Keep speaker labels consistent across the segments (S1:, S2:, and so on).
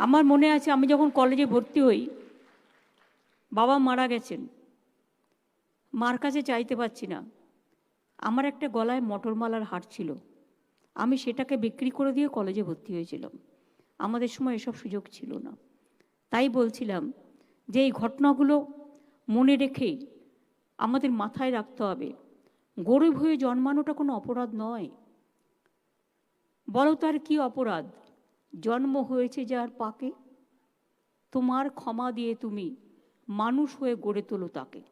S1: আমার মনে আছে আমি যখন কলেজে ভর্তি হই, বাবা মারা গেছেন। মার কাছে চাইতে পারছি না। আমার একটা গলায় মটরমালার হার ছিল। আমি সেটাকে বিক্রি করে দিয়ে কলেজে ভর্তি হয়েছিলাম। আমাদের সময় এসব সুযোগ ছিল না। তাই বলছিলাম যে এই ঘটনাগুলো মনে রেখে আমাদের মাথায় রাখতে হবে। গরিব হয়ে জন্মানোটা কোনো অপরাধ নয়। বলো তার কি অপরাধ? জন্ম হয়েছে যার পাকে, তোমার ক্ষমা দিয়ে তুমি মানুষ হয়ে গড়ে তোলো তাকে।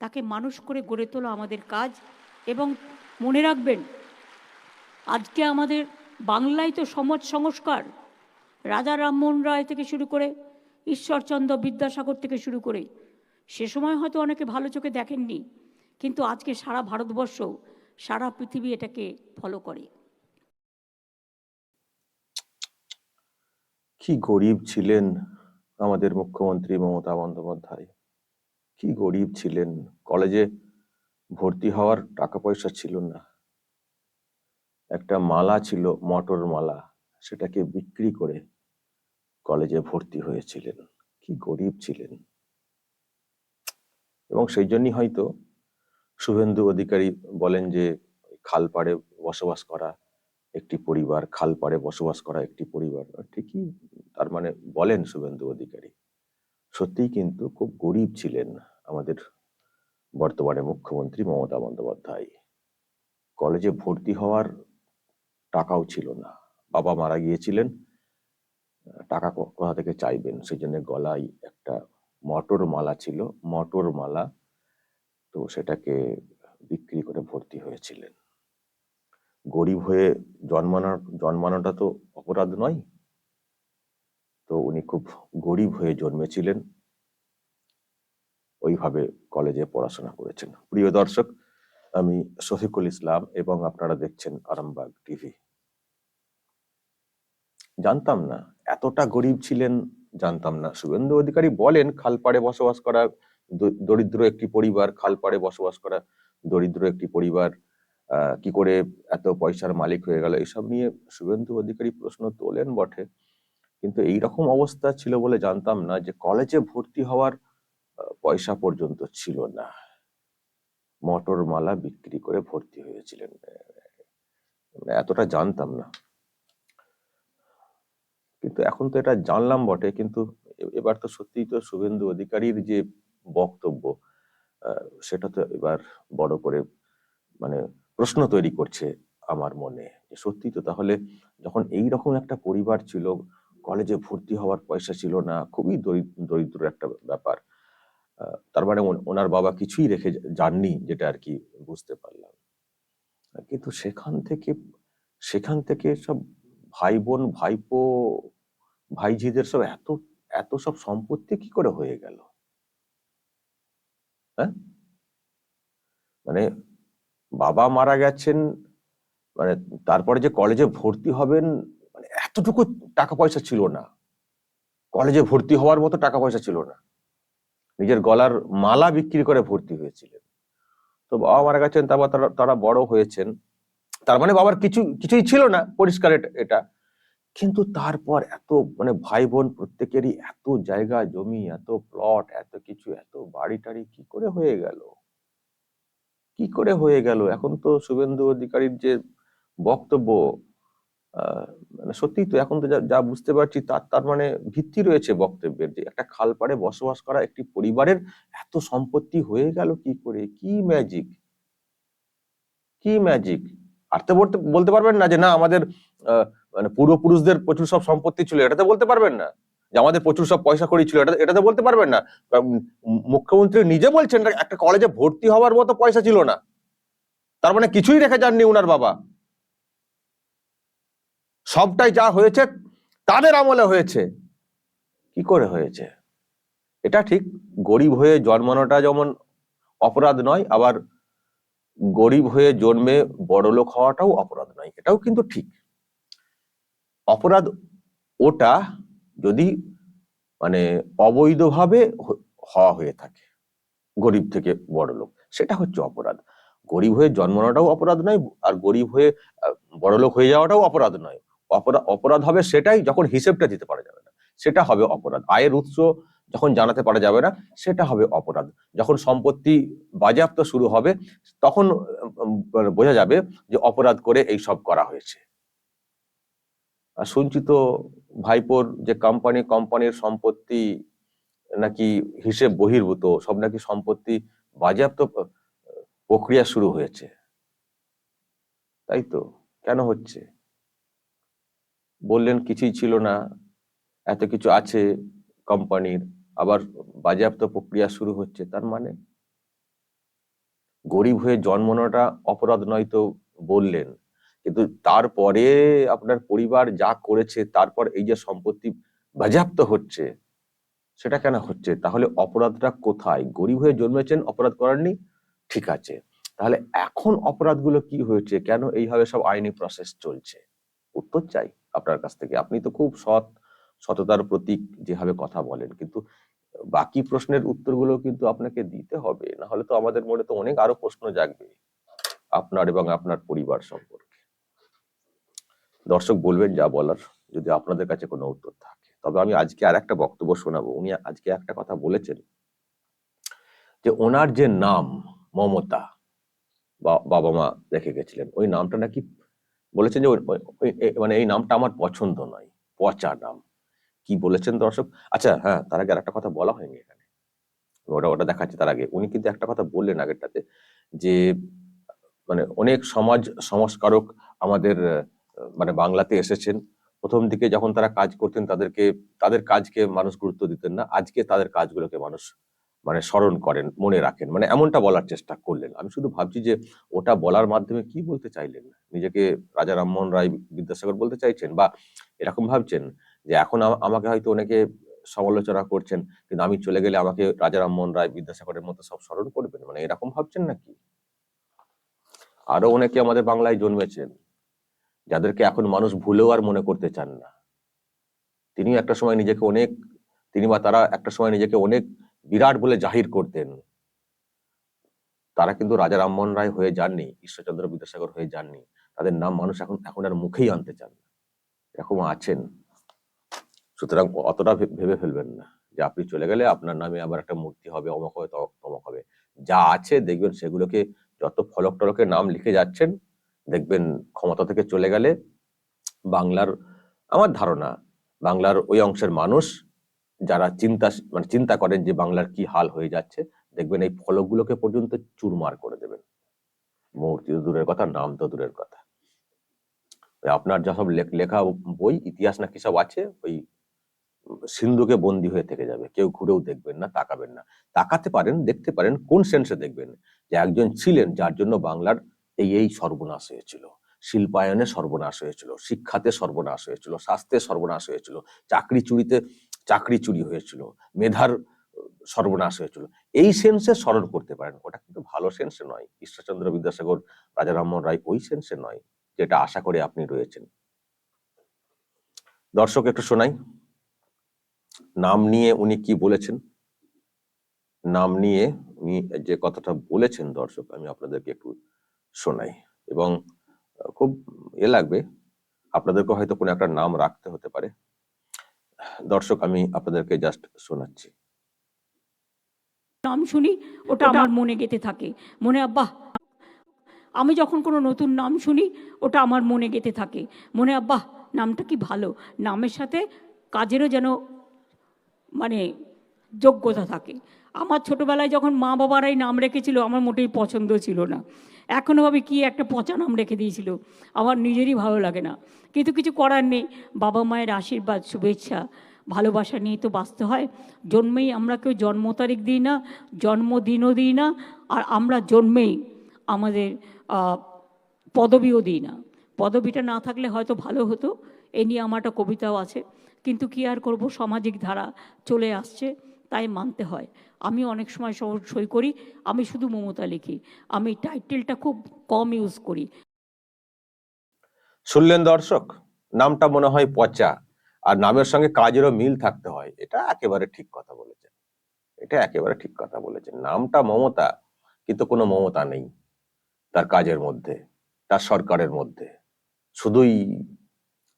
S1: তাকে মানুষ করে গড়ে তোলা আমাদের কাজ এবং মনে রাখবেন, আজকে আমাদের বাংলায় তো সমাজ সংস্কার। রাজা রামমোহন রায় থেকে শুরু করে, ঈশ্বরচন্দ্র বিদ্যাসাগর থেকে শুরু করে, সে সময় হয়তো অনেকে ভালো চোখে দেখেননি, কিন্তু আজকে সারা ভারতবর্ষ, সারা পৃথিবী এটাকে ফলো করে।
S2: কি গরিব ছিলেন আমাদের মুখ্যমন্ত্রী মমতা বন্দ্যোপাধ্যায়? কি গরিব ছিলেন? কলেজে ভর্তি হওয়ার টাকা পয়সা ছিল না। একটা মালা ছিল, মটর মালা, সেটাকে বিক্রি করে কলেজে ভর্তি হয়েছিলেন। কি গরিব ছিলেন? এবং সেই জন্যই হয়তো শুভেন্দু অধিকারী বলেন যে খালপাড়ে বসবাস করা একটি পরিবার, খাল পাড়ে বসবাস করা একটি পরিবার ঠিকই তার মানে বলেন শুভেন্দু অধিকারী। সত্যিই কিন্তু খুব গরিব ছিলেন আমাদের বর্তমানে মুখ্যমন্ত্রী মমতা বন্দ্যোপাধ্যায়। কলেজে ভর্তি হওয়ার টাকাও ছিল না। বাবা মারা গিয়েছিলেন, টাকা কোথা থেকে চাইবেন? সেই জন্য গলায় একটা মটর মালা ছিল। মটর মালা তো সেটাকে বিক্রি করে ভর্তি হয়েছিলেন। গরিব হয়ে জন্মানোর, জন্মানোটা তো অপরাধ নয়। তো উনি খুব গরিব হয়ে জন্মেছিলেন। ওইভাবে কলেজে পড়াশোনা করেছেন। প্রিয় দর্শক, আমি শফিকুল ইসলাম এবং আপনারা দেখছেন আরামবাগ টিভি। জানতাম না, এতটা গরিব ছিলেন, জানতাম না। শুভেন্দু অধিকারী বলেন খালপাড়ে বসবাস করা দরিদ্র একটি পরিবার খালপাড়ে বসবাস করা দরিদ্র একটি পরিবার কি করে এত পয়সার মালিক হয়ে গেল? এসব নিয়ে শুভেন্দু অধিকারী প্রশ্ন তোলেন বটে। কিন্তু এই রকম অবস্থা ছিল বলে জানতাম না যে কলেজে ভর্তি হওয়ার পয়সা পর্যন্ত ছিল না। মটর মালা বিক্রি করে ভর্তি হয়েছিলেন। মানে এতটা জানতাম না। কিন্তু এখন তো এটা জানলাম বটে। কিন্তু এবার তো সত্যিই তো শুভেন্দু অধিকারীর যে বক্তব্য সেটা তো এবার বড় করে মানে প্রশ্ন তৈরি করছে আমার মনে সত্যি তো তাহলে যখন এই রকম একটা পরিবার ছিল কলেজে ভর্তি হওয়ার পয়সা ছিল না, খুবই দরি- দরিদ্র একটা ব্যাপার তার মানে ওনার বাবা কিছুই রেখে যাননি, যেটা আর কি বুঝতে পারলাম। কিন্তু সেখান থেকে সেখান থেকে সব ভাই বোন ভাইপো, ভাইঝিদের সব এত এত সব সম্পত্তি কি করে হয়ে গেল? হ্যাঁ? মানে বাবা মারা গেছেন মানে তারপরে যে কলেজে ভর্তি হবেন মানে এতটুকু টাকা পয়সা ছিল না। কলেজে ভর্তি হওয়ার মতো টাকা পয়সা ছিল না। নিজের গলার মালা বিক্রি করে ভর্তি হয়েছিলেন। তো বাবা মারা গেছেন, তারপর তারা তারা বড় হয়েছেন। তার মানে বাবার কিছু, কিছুই ছিল না, পরিষ্কার এটা- কিন্তু তারপর এত মানে ভাই বোন প্রত্যেকেরই এত জায়গা জমি, এত প্লট এত কিছু, এত বাড়ি টাড়ি কি করে হয়ে গেল? কি করে হয়ে গেল? এখন তো শুভেন্দু অধিকারীর যে বক্তব্য মানে সত্যি তো এখন তো যা বুঝতে পারছি তার তার মানে ভিত্তি রয়েছে বক্তব্যের যে একটা খালপাড়ে বসবাস করা একটি পরিবারের এত সম্পত্তি হয়ে গেল কি করে? কি ম্যাজিক কি ম্যাজিক আর তো বলতে বলতে পারবেন না যে না, আমাদের মানে পূর্বপুরুষদের প্রচুর সব সম্পত্তি ছিল, এটা তো বলতে পারবেন না। যে আমাদের প্রচুর সব পয়সা কড়ি ছিল, এটা এটা তো বলতে পারবেন না। মুখ্যমন্ত্রী নিজে বলছেন একটা কলেজে ভর্তি হওয়ার মতো পয়সা ছিল না। তার মানে কিছুই রেখে যাননি উনার বাবা। সবটাই যা হয়েছে, তাদের আমলে হয়েছে। কি করে হয়েছে? এটা ঠিক, গরিব হয়ে জন্মানোটা যেমন অপরাধ নয়, আবার গরিব হয়ে জন্মে বড়লোক হওয়াটাও অপরাধ নয়, এটাও কিন্তু ঠিক। অপরাধ ওটা যদি মানে অবৈধভাবে হওয়া হয়ে থাকে গরিব থেকে বড়লোক সেটা হচ্ছে অপরাধ। গরিব হয়ে জন্মানোটাও অপরাধ নয় আর গরিব হয়ে আহ, বড়লোক হয়ে যাওয়াটাও অপরাধ নয়। অপরাধ অপরাধ হবে সেটাই যখন হিসেবটা দিতে পারা যাবে না সেটা হবে অপরাধ। আয়ের উৎস যখন জানাতে পারা যাবে না সেটা হবে অপরাধ। যখন সম্পত্তি বাজেয়াপ্ত শুরু হবে তখন বোঝা যাবে যে অপরাধ করে এই সব করা হয়েছে। আর শুনছি তো ভাইপোর যে কোম্পানি কোম্পানির সম্পত্তি নাকি হিসেব বহির্ভূত, সব নাকি সম্পত্তি বাজেয়াপ্ত প্রক্রিয়া শুরু হয়েছে। তাই তো? কেন হচ্ছে? বললেন কিছুই ছিল না, এত কিছু আছে কোম্পানির আবার বাজেয়াপ্ত প্রক্রিয়া শুরু হচ্ছে, তার মানে? গরিব হয়ে জন্মানোটা অপরাধ নয় তো বললেন। কিন্তু তারপরে আপনার পরিবার যা করেছে, তারপর এই যে সম্পত্তি বাজেয়াপ্ত হচ্ছে, সেটা কেন হচ্ছে? তাহলে অপরাধটা কোথায়? গরিব হয়ে জন্মেছেন, অপরাধ করারনি ঠিক আছে। তাহলে এখন অপরাধগুলো কি হয়েছে? কেন এইভাবে সব আইনি প্রসেস চলছে? উত্তর চাই আপনার কাছ থেকে। আপনি তো খুব সৎ, সততার প্রতীক যেভাবে কথা বলেন। কিন্তু বাকি প্রশ্নের উত্তরগুলো কিন্তু আপনাকে দিতে হবে। না হলে তো আমাদের মনে তো অনেক আরও প্রশ্ন জাগবে। আপনার এবং আপনার পরিবার সম্পর্কে। দর্শক বলবেন যা বলার, যদি আপনাদের কাছে কোনো উত্তর থাকে। তবে আমি আজকে আর একটা বক্তব্য শোনাবো। উনি আজকে একটা কথা বলেছেন যে, ওনার যে নাম মমতা বাবা মা রেখে গেছিলেন, ওই নামটা নাকি বলেছেন যে মানে এই নামটা আমার পছন্দ নয়, পচা নাম। কি বলেছেন দর্শক? আচ্ছা হ্যাঁ তার আগে আরেকটা কথা বলা হয়নি এখানে। ওটা ওটা দেখাচ্ছি তার আগে। উনি কিন্তু একটা কথা বললেন আগেরটাতে যে মানে অনেক সমাজ সংস্কারক আমাদের মানে বাংলাতে এসেছেন, প্রথম দিকে যখন তারা কাজ করতেন তাদেরকে, তাদের কাজকে মানুষ গুরুত্ব দিতেন না, আজকে তাদের কাজগুলোকে মানুষ মানে স্মরণ করেন, মনে রাখেন মানে এমনটা বলার চেষ্টা করলেন। আমি শুধু ভাবছি যে ওটা বলার মাধ্যমে কি বলতে চাইলেন? নিজেকে রাজা রামমোহন রায় বিদ্যাসাগর বলতে চাইছেন? বা এরকম ভাবছেন যে এখন আমাকে হয়তো অনেকে সমালোচনা করছেন, কিন্তু আমি চলে গেলে আমাকে রাজা রামমোহন রায় বিদ্যাসাগরের মতো সব স্মরণ করবেন? মানে এরকম ভাবছেন নাকি? আরও অনেকে আমাদের বাংলায় জন্মেছেন। যাদেরকে এখন মানুষ ভুলেও আর মনে করতে চান না। তিনি একটা সময় নিজেকে অনেক, তিনি বা তারা একটা সময় নিজেকে অনেক বিরাট বলে জাহির করতেন। তারা কিন্তু রাজা রামমোহন রায় হয়ে যাননি, ঈশ্বরচন্দ্র বিদ্যাসাগর হয়ে যাননি। তাদের নাম মানুষ এখন এখন আর মুখেই আনতে চান না। এরকম আছেন। সুতরাং অতটা ভেবে ফেলবেন না যে আপনি চলে গেলে আপনার নামে আবার একটা মূর্তি হবে, অমক হবে, তমক হবে। যা আছে দেখবেন সেগুলোকে যত ফলক টলকে নাম লিখে যাচ্ছেন দেখবেন ক্ষমতা থেকে চলে গেলে বাংলার, আমার ধারণা, বাংলার ওই অংশের মানুষ যারা চিন্তা মানে চিন্তা করেন যে বাংলার কি হাল হয়ে যাচ্ছে, দেখবেন এই ফলকগুলোকে পর্যন্ত চুরমার করে দেবেন। মূর্তি তো দূরের কথা, নাম তো দূরের কথা। আপনার যা সব লেখ- বই, ইতিহাস না কি সব আছে, ওই সিন্ধুকে বন্দী হয়ে থেকে যাবে। কেউ ঘুরেও দেখবেন না, তাকাবেন না। তাকাতে পারেন, দেখতে পারেন, কোন সেন্সে দেখবেন যে একজন ছিলেন যার জন্য বাংলার এই এই সর্বনাশ হয়েছিল। শিল্পায়নে সর্বনাশ হয়েছিল, শিক্ষাতে সর্বনাশ হয়েছিল, স্বাস্থ্যে সর্বনাশ হয়েছিল, চাকরি চুরিতে চাকরি চুরি হয়েছিল, মেধার সর্বনাশ হয়েছিল। এই সেন্সে স্মরণ করতে পারেন। ওটা কিন্তু ভালো সেন্সে নয়। ঈশ্বরচন্দ্র বিদ্যাসাগর রাজা রামমোহন রায় ওই সেন্সে নয়, যেটা আশা করে আপনি রয়েছেন। দর্শক, একটু শোনাই। নাম নিয়ে উনি কি বলেছেন? নাম নিয়ে উনি যে কথাটা বলেছেন দর্শক, আমি আপনাদেরকে একটু শোনাই এবং খুব এ লাগবে আপনাদেরকে হয়তো কোনো একটা নাম রাখতে হতে পারে। দর্শক আমি আপনাদেরকে জাস্ট শোনাচ্ছি।
S1: নাম শুনি ওটা আমার মনে গেঁথে থাকে। মনে বাহ আমি যখন কোনো নতুন নাম শুনি ওটা আমার মনে গেঁথে থাকে। মনে বাহ নামটা কি ভালো? নামের সাথে কাজেরও যেন মানে যোগ্যতা থাকে। আমার ছোটবেলায় যখন মা বাবারাই নাম রেখেছিল আমার মোটেই পছন্দ ছিল না। এখনও ভাবে কি একটা পচা নাম রেখে দিয়েছিল। আমার নিজেরই ভালো লাগে না। কিন্তু কিছু করার নেই। বাবা মায়ের আশীর্বাদ, শুভেচ্ছা, ভালোবাসা নিয়ে তো বাঁচতে হয়। জন্মেই আমরা কেউ জন্ম তারিখ দিই না, জন্মদিনও দিই না, আর আমরা জন্মেই আমাদের পদবিও দিই না। পদবিটা না থাকলে হয়তো ভালো হতো। এ নিয়ে আমার একটা কবিতাও আছে। কিন্তু কি আর করব? সামাজিক ধারা চলে আসছে। তাই মানতে হয়। আমি অনেক সময় সহ- সই করি, আমি শুধু মমতা লিখি। আমি টাইটেলটা খুব কম ইউজ করি।
S2: শুনলেন দর্শক? নামটা মনে হয় পচা। আর নামের সঙ্গে কাজেরও মিল থাকতে হয়। এটা একেবারে ঠিক কথা বলেছেন। এটা একেবারে ঠিক কথা বলেছেন। নামটা মমতা, কিন্তু কোনো মমতা নেই তার কাজের মধ্যে, তার সরকারের মধ্যে। শুধুই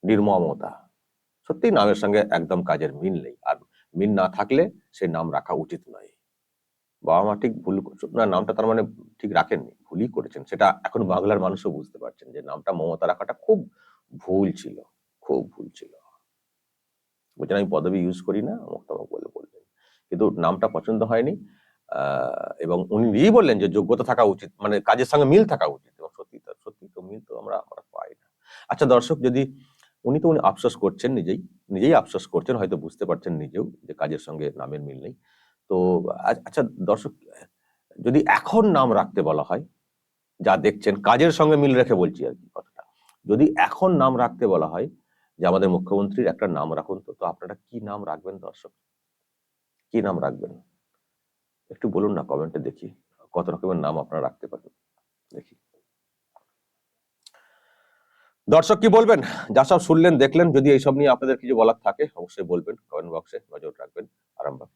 S2: নির্মমতা। সত্যি নামের সঙ্গে একদম কাজের মিল নেই। আর মিল না থাকলে সে নাম রাখা উচিত নয়। বাবা মা ঠিক ভুল না, নামটা তার মানে ঠিক রাখেননি, ভুলই করেছেন। সেটা এখন বাংলার মানুষও বুঝতে পারছেন যে নামটা মমতা রাখাটা খুব ভুল ছিল, খুব ভুল ছিল। বলছেন, আমি পদবি ইউজ করি না অমুক তমুক বলে বললেন। কিন্তু নামটা পছন্দ হয়নি এবং উনি নিজেই বললেন যে যোগ্যতা থাকা উচিত মানে কাজের সঙ্গে মিল থাকা উচিত। এবং সত্যি সত্যি তো মিল তো আমরা আমরা পাই না। আচ্ছা দর্শক, যদি উনি তো উনি আফসোস করছেন নিজেই নিজেই আফসোস করছেন, হয়তো বুঝতে পারছেন নিজেও যে কাজের সঙ্গে নামের মিল নেই। তো আচ্ছা দর্শক, যদি এখন নাম রাখতে বলা হয়, যা দেখছেন, কাজের সঙ্গে মিল রেখে বলছি আর কি কথাটা, যদি এখন নাম রাখতে বলা হয় যে আমাদের মুখ্যমন্ত্রীর একটা নাম রাখুন তো তো আপনারা কি নাম রাখবেন দর্শক? কি নাম রাখবেন? একটু বলুন না, কমেন্টে দেখি, কত রকমের নাম আপনারা রাখতে পারেন, দেখি। দর্শক কি বলবেন? যা সব শুনলেন, দেখলেন, যদি এইসব নিয়ে আপনাদের কিছু বলার থাকে, অবশ্যই বলবেন কমেন্ট বক্সে নজর রাখবেন, আরামবাগ